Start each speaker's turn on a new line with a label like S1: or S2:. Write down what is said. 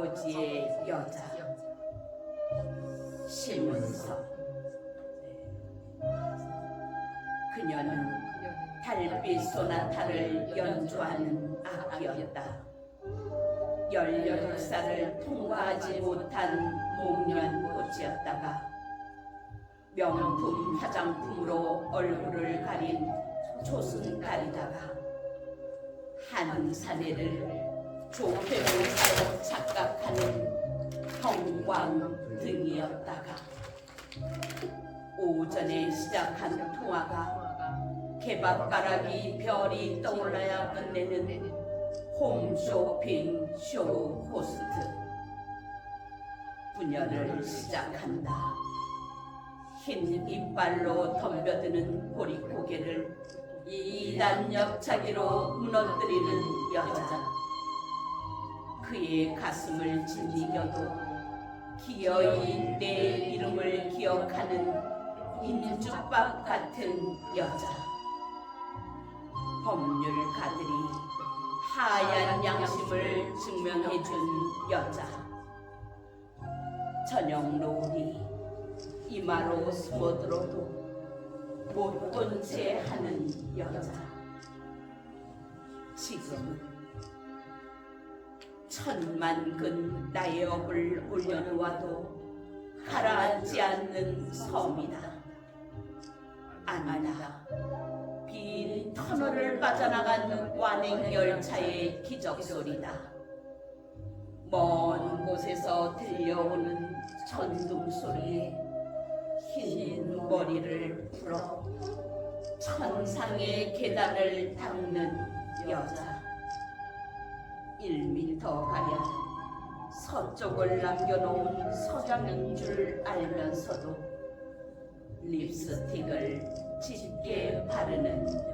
S1: 아버지의 여자 심은서 그녀는 달빛 소나타를 연주하는 악기였다. 18살을 통과하지 못한 목련 꽃이었다가 명품 화장품으로 얼굴을 가린 초승달이다가 한 사내를 착각하는 형광등이었다가 오전에 시작한 통화가 개밥가락이 별이 떠올라야 끝내는 홈쇼핑 쇼 호스트 분열을 시작한다. 흰 이빨로 덤벼드는 보릿고개를 이단 옆차기로 무너뜨리는 여자. 그의 가슴을 짓이겨도 기어이 내 이름을 기억하는 인주밥 같은 여자. 법률가들이 하얀 양심을 증명해준 여자. 저녁 노을이 이마로 숨어들어도 못본채 하는 여자. 지금은 천만 근 나의 업을 올려놓아도 가라앉지 않는 섬이다. 아니다. 빈 터널을 빠져나간 완행 열차의 기적 소리다. 먼 곳에서 들려오는 천둥 소리에 흰 머리를 풀어 천상의 계단을 닦는 여자. 1미터 가량 서쪽을 남겨놓은 서장인 줄 알면서도 립스틱을 짙게 바르는